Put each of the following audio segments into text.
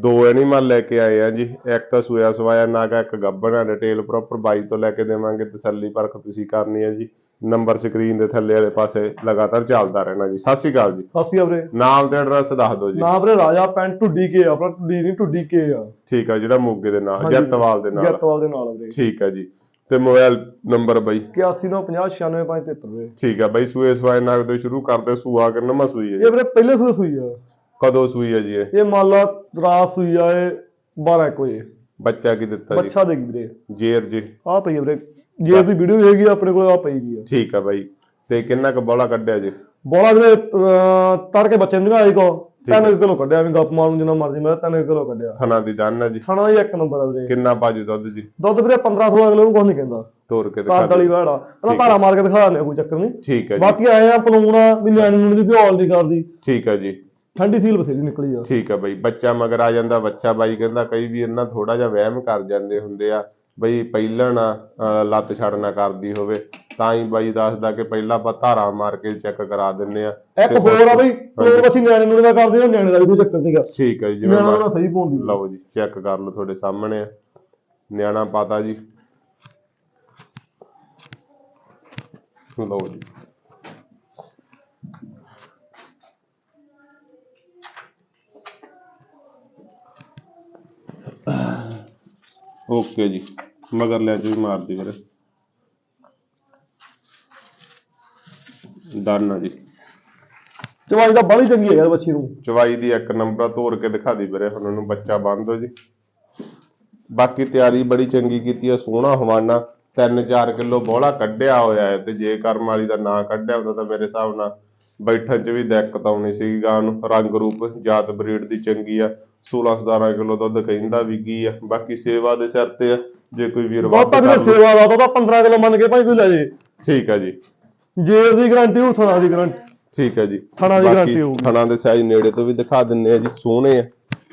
ਦੋ ਐਨੀਮਲ ਲੈ ਕੇ ਆਏ ਆ ਜੀ ਇੱਕ ਸੂਆ ਸਵਾਇਆ ਨਾਗਾ ਇੱਕ ਗੱਬਣ ਆ ਡਿਟੇਲ ਪ੍ਰੋਪਰ ਬਾਈ ਤੋਂ ਲੈ ਕੇ ਦੇਵਾਂਗੇ ਤਸੱਲੀ ਪਰਖ ਤੁਸੀਂ ਕਰਨੀ ਹੈ ਜੀ। ਨੰਬਰ ਸਕਰੀਨ ਦੇ ਥੱਲੇ ਵਾਲੇ ਪਾਸੇ ਲਗਾਤਾਰ ਚੱਲਦਾ ਰਹਿਣਾ ਜੀ। ਸਤਿ ਸ਼੍ਰੀ ਅਕਾਲ ਜੀ। ਸਤਿ ਸ਼੍ਰੀ ਅਕਾਲ ਵੀਰੇ। ਨਾਮ ਤੇ ਐਡਰੈਸ ਦੱਸ ਦਿਓ ਜੀ। ਨਾਮ ਵੀਰੇ ਰਾਜਾ ਪਿੰਡ ਢੁੱਡੀ ਕੇ ਆ, ਆਪਣਾ ਢੁੱਡੀ ਨਹੀਂ ਢੁੱਡੀ ਕੇ ਆ। ਠੀਕ ਆ ਜਿਹੜਾ ਮੋਗੇ ਦੇ ਨਾਲ। ਜੱਤਵਾਲ ਦੇ ਨਾਲ। ਜੱਤਵਾਲ ਦੇ ਨਾਲ ਵੀਰੇ। ਠੀਕ ਆ ਜੀ। ਤੇ ਮੋਬਾਈਲ ਨੰਬਰ ਬਾਈ। 8195096573 ਵੀਰੇ। ਠੀਕ ਆ ਬਾਈ ਸੂਏ ਸਵਾਏ ਨਾਗ ਤੋਂ ਸ਼ੁਰੂ ਕਰਦੇ ਸੂਆ ਕਿੰਨਾ ਸੂਈ ਹੈ? ਇਹ ਵੀਰੇ ਪਹਿਲੇ ਸੂਏ ਸੂਈ ਆ। ਕਦੋਂ ਸੂਈ ਹੈ ਜੀ ਇਹ? ਇਹ ਮੰਨ ਲਾ ਰਾਤ ਸੂਈ ਆ ਇਹ 12 ਇੱਕ ਵਜੇ। ਬੱਚਾ ਕੀ ਦਿੱਤਾ ਜੀ? ਬੱਚਾ ਦੇਗੀ ਵੀਰੇ? ਜੇਰ ਜੀ। ਆ ਪਈ ਆ ਵੀਰੇ। ਜੇ ਦੀ ਵੀਡੀਓ ਹੈਗੀ ਆ, ਆਪਣੇ ਕੋਲ ਆ ਪਈ ਗਈ ਆ। ਠੀਕ ਆ ਬਾਈ। ਤੇ ਕਿੰਨਾ ਕੁ ਬੋਲਾ ਕੱਢਿਆ ਜੀ? ਬੋਲਾ ਵੀਰੇ ਅਹ, ਤਰ ਕੇ ਬੱਚੇ ਨੂੰ ਆਈ ਕੋ 3 ਕਿਲੋ ਕੱਢਿਆ ਵੀ ਗੱਪ ਮਾਰ ਨੂੰ ਜਿੰਨਾ ਮਰਜ਼ੀ ਮੈਂ 3 ਕਿਲੋ ਕੱਢਿਆ। ਥਣਾ ਦੀ ਹੈ ਜੀ। ਖਾਣਾ ਹੀ ਇੱਕ ਨੰਬਰ ਆ ਵੀਰੇ। ਕਿੰਨਾ ਬਾਜੂ ਦੁੱਧ ਜੀ? ਦੁੱਧ ਵੀਰੇ 15 16 ਕਿਲੋ ਨੂੰ ਕੁਝ ਨਹੀਂ ਕਹਿੰਦਾ। ਤੋਰ ਕੇ ਦਿਖਾ ਕਾਦ ਵਾਲੀ। ਦਿਓ। ਵਾੜਾ ਧਾਰਾ ਮਾਰ ਕੇ ਦਿਖਾ ਦਿੰਦੇ ਕੋਈ ਚੱਕਰ ਨਹੀਂ ਠੀਕ ਹੈ ਜੀ। ਬਾਕੀ ਆਏ ਆ ਪਲੂਣਾ ਵੀ ਨਿਆਣੇ ਨੂੰ ਦੀ ਭਿਆਲ ਨਹੀਂ ਕਰਦੀ ਠੀਕ ਹੈ ਜੀ। ਠੰਡੀ ਸੀਲ ਬਥੇਰੀ ਨਿਕਲੀ ਆ। ਠੀਕ ਹੈ ਬਾਈ ਬੱਚਾ ਮਗਰ ਆ ਜਾਂਦਾ ਬੱਚਾ ਬਾਈ ਕਹਿੰਦਾ ਕਈ ਵੀ ਇਹਨਾਂ ਥੋੜਾ ਜਿਹਾ ਵਹਿਮ ਕਰ ਜਾਂਦੇ ਹੁੰਦੇ ਆ ਬਈ ਪਹਿਲਾਂ ਨਾ ਲੱਤ ਛੱਡਣਾ ਕਰਦੀ ਹੋਵੇ ਤਾਂ ਹੀ ਬਾਈ ਦੱਸਦਾ ਕਿ ਪਹਿਲਾਂ ਆਪਾਂ ਧਾਰਾ ਮਾਰ ਕੇ ਚੈੱਕ ਕਰਾ ਦਿੰਨੇ ਆ। ਇੱਕ ਹੋਰ ਆ ਬਈ ਪਲੂਣ ਬੱਚੀ ਨਿਆਣੇ ਨੂੰ ਦਾ ਕਰਦੇ ਆ ਨਿਆਣੇ ਦਾ ਵੀ ਕੋਈ ਚੱਕਰ ਨਹੀਂਗਾ ਠੀਕ ਹੈ ਜੀ ਜਿਵੇਂ ਨਿਆਣਾ ਸਹੀ ਪਾਉਂਦੀ। ਲਓ ਜੀ ਚੈੱਕ ਕਰ ਲਓ ਤੁਹਾਡੇ ਸਾਹਮਣੇ। ਆ ਨਿਆਣਾ ਪਾਤਾ ਜੀ। ਲਓ ਜੀ। ਓਕੇ ਜੀ ਮਗਰ ਲੈ ਜੀ ਮਾਰਦੀ ਵੀਰੇ। ਡਨ ਆ ਜੀ। ਚਵਾਈ ਤਾਂ ਬੜੀ ਚੰਗੀ ਹੈ ਯਾਰ ਬੱਚੀ ਨੂੰ। ਚਵਾਈ ਦੀ ਇੱਕ ਨੰਬਰ ਤੋੜ ਕੇ ਦਿਖਾ ਦੀ ਵੀਰੇ ਹੁਣ ਉਹਨੂੰ ਬੱਚਾ ਬੰਦ ਹੋ ਜੀ। ਬਾਕੀ ਤਿਆਰੀ ਬੜੀ ਚੰਗੀ ਕੀਤੀ ਆ ਸੋਹਣਾ ਹਵਾਨਾ 3-4 ਕਿਲੋ ਬੋਲਾ ਕੱਢਿਆ ਹੋਇਆ ਹੈ ਤੇ ਜੇ ਕਰਮ ਵਾਲੀ ਦਾ ਨਾਂ ਕੱਢਿਆ ਹੁੰਦਾ ਤਾਂ ਮੇਰੇ ਹਿਸਾਬ ਨਾਲ ਬੈਠਣ 'ਚ ਵੀ ਦਿੱਕਤ ਆਉਣੀ ਸੀ ਗਾਂ ਨੂੰ। ਰੰਗ ਰੂਪ ਜਾਤ ਬਰੀਡ ਦੀ ਚੰਗੀ ਆ। 16-17 ਕਿਲੋ ਦੁੱਧ ਕਹਿੰਦਾ ਵੀ ਕੀ ਆ ਬਾਕੀ ਸੇਵਾ ਦੇ ਸਿਰ ਤੇ ਆ ਜੇ ਕੋਈ ਵੀਰ ਬਹੁਤਾ ਵੀ ਸੇਵਾ ਦਾ ਤਾਂ 15 ਕਿਲੋ ਮੰਨ ਕੇ ਭਾਈ ਕੋਈ ਲੈ ਜੇ। ਠੀਕ ਆ ਜੀ। ਜੇ ਦੀ ਗਾਰੰਟੀ ਉਹ ਥਣਾ ਦੀ ਗਾਰੰਟੀ ਠੀਕ ਹੈ ਜੀ। ਥਣਾ ਦੀ ਗਾਰੰਟੀ ਹੋਊਗੀ। ਥਣਾ ਦੇ ਸਾਈਜ਼ ਨੇੜੇ ਤੋਂ ਵੀ ਦਿਖਾ ਦਿੰਨੇ ਆ ਜੀ ਸੋਹਣੇ ਆ।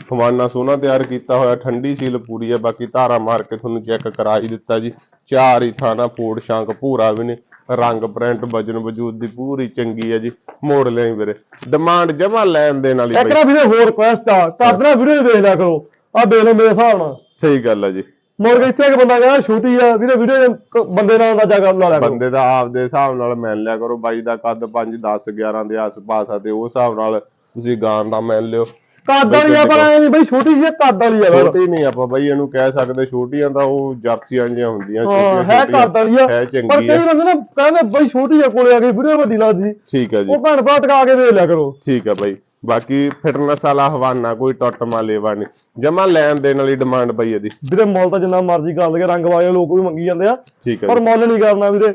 ਖਵਾਨਾ ਸੋਹਣਾ ਤਿਆਰ ਕੀਤਾ ਹੋਇਆ ਠੰਡੀ ਸੀਲ ਪੂਰੀ ਆ ਬਾਕੀ ਧਾਰਾ ਮਾਰ ਕੇ ਤੁਹਾਨੂੰ ਚੈੱਕ ਕਰਾ ਹੀ ਦਿੱਤਾ ਜੀ। ਚਾਰ ਹੀ ਥਾਣਾ ਫੋੜ ਸ਼ਾਂਕ ਪੂਰਾ ਵੀ ਨੇ। ਰੰਗ ਪ੍ਰਿੰਟ ਵਜਨ ਵਜੂਦ ਦੀ ਪੂਰੀ ਚੰਗੀ ਆ ਜੀ ਮੋੜ ਲਿਆਈ ਵੀਰੇ। ਡਿਮਾਂਡ ਜਮਾ ਲੈਣ ਦੇਣ ਵਾਲੀ ਇੱਕ ਬਈ। ਨਾ ਵੀਰੇ ਹੋਰ ਰਿਕੁਐਸਟ ਆ ਕਰਦਣਾ ਵੀਡੀਓ ਵੇਖ ਲਿਆ ਕਰੋ। ਆ ਦੇਖ ਲਓ ਮੇਰੇ ਹਿਸਾਬ ਨਾਲ। ਸਹੀ ਗੱਲ ਆ ਜੀ। ਮੁੜ ਕੇ ਇੱਥੇ ਇੱਕ ਬੰਦਾ ਕਹਿੰਦਾ ਛੋਟੀ ਆ ਵੀਰੇ ਵੀਡੀਓ ਬੰਦੇ ਨਾਲ ਅੰਦਾਜ਼ਾ ਕਰ ਲਾ ਲਿਆ ਬੰਦੇ ਦਾ ਆਪਦੇ ਹਿਸਾਬ ਨਾਲ ਮੰਨ ਲਿਆ ਕਰੋ ਬਾਈ ਦਾ ਕੱਦ 5 10 11 ਦੇ ਆਸ-ਪਾਸ ਆ ਤੇ ਉਸ ਹਿਸਾਬ ਨਾਲ ਤੁਸੀਂ ਗਾਂ ਦਾ ਮੰਨ ਲਿਓ। ਕੱਦ ਵਾਲੀ ਆ ਪਰ ਐ ਨਹੀਂ ਬਈ ਛੋਟੀ ਜਿਹੀ ਆ, ਕੱਦ ਵਾਲੀ ਆ। ਛੋਟੀ ਨਹੀਂ ਆਪਾਂ ਬਾਈ ਇਹਨੂੰ ਕਹਿ ਸਕਦੇ ਛੋਟੀਆਂ ਤਾਂ ਉਹ ਜਰਸੀਆਂ ਜਿਹੀਆਂ ਹੁੰਦੀਆਂ ਹਾਂ ਛੋਟੀਆਂ ਹੈ ਛੋਟੀਆਂ। ਕੱਦ ਵਾਲੀ ਆ। ਹੈ ਪਰ ਚੰਗੀ ਕਈ ਆ ਬੰਦੇ ਨਾ ਕਹਿੰਦੇ ਬਈ ਛੋਟੀ ਆ ਕੋਲੇ ਆ ਕੇ ਵੀਡੀਓ ਵੱਡੀ ਲੱਗਦੀ। ਠੀਕ ਹੈ ਜੀ। ਉਹ ਭੈਣ ਭਰਾ ਟਕਾ ਕੇ ਵੇਖ ਲਿਆ ਕਰੋ। ਠੀਕ ਹੈ ਬਾਈ। ਬਾਕੀ ਫਿਟਨੈਸ ਵਾਲਾ ਹਵਾਨਾ ਕੋਈ ਟੁੱਟ ਮਾ ਲੇਵਾ ਨਹੀਂ। ਜਮਾ ਲੈਣ ਦੇਣ ਵਾਲੀ ਡਿਮਾਂਡ ਬਾਈ ਇਹਦੀ। ਵੀਰੇ ਮੁੱਲ ਤਾਂ ਜਿੰਨਾ ਮਰਜ਼ੀ ਕਰ ਲਗੇ ਰੰਗ ਵਾਲੇ ਲੋਕ ਵੀ ਮੰਗੀ ਜਾਂਦੇ ਆ। ਠੀਕ ਹੈ ਪਰ ਜੀ। ਮੁੱਲ ਨਹੀਂ ਕਰਨਾ ਵੀਰੇ।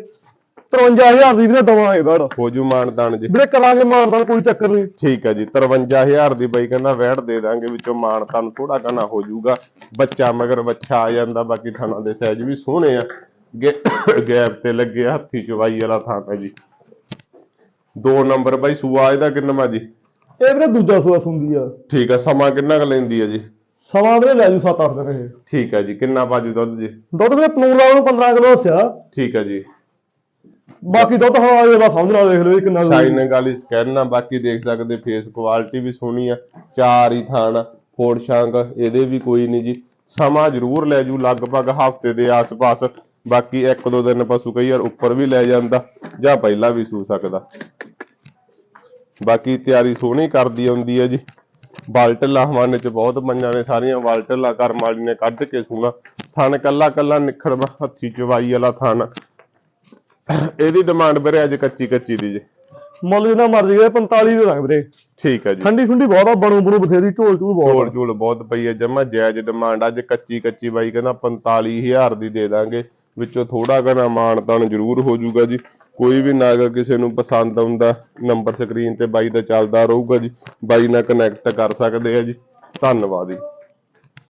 53000 ਦੀ ਵੀਰੇ ਦਵਾਂਗੇ ਬੜ ਹੋ ਜੂ ਮਾਨਦਾਨ ਜੀ। ਵੀਰੇ ਕਰਾਂਗੇ ਮਾਰਦਾ ਕੋਈ ਚੱਕਰ ਨਹੀਂ। ਠੀਕ ਹੈ ਜੀ 53000 ਦੀ ਬਾਈ ਕਹਿੰਦਾ ਵੈਟ ਦੇ ਦਾਂਗੇ ਵਿੱਚੋਂ ਮਾਨ ਤੁਹਾਨੂੰ ਥੋੜਾ ਘਣਾ ਹੋ ਜਾਊਗਾ ਬੱਚਾ ਮਗਰ ਬੱਚਾ ਆ ਜਾਂਦਾ ਬਾਕੀ ਥਾਣਾ ਦੇ ਸਾਈਜ਼ ਵੀ ਸੋਹਣੇ ਆ। ਗੈਪ ਤੇ ਲੱਗੇ ਆ, ਹੱਥੀ ਚਵਾਈ ਵਾਲਾ ਥਾਂ ਹੈ ਜੀ। ਦੋ ਨੰਬਰ ਬਾਈ ਸੂਆ ਇਹਦਾ ਕਿੰਨਾ ਜੀ? ਇਹ ਵੀਰੇ ਦੂਜਾ ਸੂਆ ਸੁੰਦੀ ਆ। ਠੀਕ ਆ ਸਮਾਂ ਕਿੰਨਾ ਕੁ ਲੈਂਦੀ ਹੈ ਜੀ? ਸਮਾਂ ਵੀਰੇ ਲੈ ਜੂ 7-8 ਦਿਨ ਇਹ। ਠੀਕ ਹੈ ਜੀ ਕਿੰਨਾ ਬਾਜੂ ਦੁੱਧ ਜੀ? ਦੁੱਧ ਵੀਰੇ ਪਨੂਰ ਵਾਲਾ ਨੂੰ 15 ਕਿਲੋ ਦੱਸਿਆ ਠੀਕ ਹੈ ਜੀ। ਬਾਕੀ ਦੁੱਧ ਹੁਣ ਆਏ ਦਾ ਸਮਝ ਨਾਲ ਦੇਖ ਲਓ ਜੀ ਕਿੰਨਾ ਸ਼ਾਈਨਿੰਗ ਵਾਲੀ ਸਕੈਨ ਆ, ਬਾਕੀ ਦੇਖ ਸਕਦੇ ਫੇਸ ਕੁਆਲਿਟੀ ਵੀ ਸੋਹਣੀ ਆ। ਚਾਰ ਹੀ ਥਾਣ ਫੋੜ ਸ਼ਾਂਕ ਇਹਦੇ ਵੀ ਕੋਈ ਨਹੀਂ ਜੀ। ਸਮਾਂ ਜ਼ਰੂਰ ਲੈ ਜੂ, ਲਗਭਗ ਹਫ਼ਤੇ ਦੇ ਆਸ-ਪਾਸ। ਬਾਕੀ ਇੱਕ ਦੋ ਦਿਨ ਪਸ਼ੂ ਕਈ ਵਾਰ ਉੱਪਰ ਵੀ ਲੈ ਜਾਂਦਾ, ਜਾਂ ਪਹਿਲਾਂ ਵੀ ਸੂ ਸਕਦਾ। ਬਾਕੀ ਤਿਆਰੀ ਸੋਹਣੀ ਕਰਦੀ ਹੁੰਦੀ ਹੈ ਜੀ। ਬਾਲਟਲਾ ਹਵਾਨੇ ਚ ਬਹੁਤ ਮੰਨਾਂ ਨੇ ਸਾਰੀਆਂ ਬਾਲਟਲਾ ਕਰਮ ਵਾਲੀ ਨੇ ਕੱਢ ਕੇ ਸੂਣਾ। ਥਣ ਕੱਲਾ ਕੱਲਾ ਨਿਖੜ ਹੱਥੀ ਚਵਾਈ ਵਾਲਾ ਥਣ। ਇਹਦੀ ਡਿਮਾਂਡ ਵੀਰੇ ਅੱਜ ਕੱਚੀ ਕੱਚੀ ਦੀ ਜੀ। ਮੁੱਲ ਜਿੰਨਾ ਮਰਜ਼ੀ ਗਏ 45 ਦੇ ਦਾਂਗੇ ਵੀਰੇ। ਠੀਕ ਹੈ ਜੀ। ਠੰਡੀ ਠੰਡੀ ਬਹੁਤ ਆ ਬਣੂ ਬਣੂ ਬਥੇਰੀ ਢੋਲ ਢੂਲ ਬਹੁਤ ਝੋਲ ਆ। ਝੋਲ ਬਹੁਤ ਪਈ ਹੈ ਜਮਾ ਜਾਇਜ਼ ਡਿਮਾਂਡ ਅੱਜ ਕੱਚੀ ਕੱਚੀ ਬਾਈ ਕਹਿੰਦਾ 45000 ਦੀ ਦੇ ਦਾਂਗੇ। ਵਿੱਚੋਂ ਥੋੜਾ ਘਣਾ ਮਾਣ ਤਾਣ ਜ਼ਰੂਰ ਹੋ ਜਾਊਗਾ ਜੀ। ਕੋਈ ਵੀ ਨਾਗ ਕਿਸੇ ਨੂੰ ਪਸੰਦ ਆਉਂਦਾ ਨੰਬਰ ਸਕਰੀਨ ਤੇ ਬਾਈ ਦਾ ਚੱਲਦਾ ਰਹੂਗਾ ਜੀ। ਬਾਈ ਨਾਲ ਕਨੈਕਟ ਕਰ ਸਕਦੇ ਆ ਜੀ। ਧੰਨਵਾਦ ਜੀ।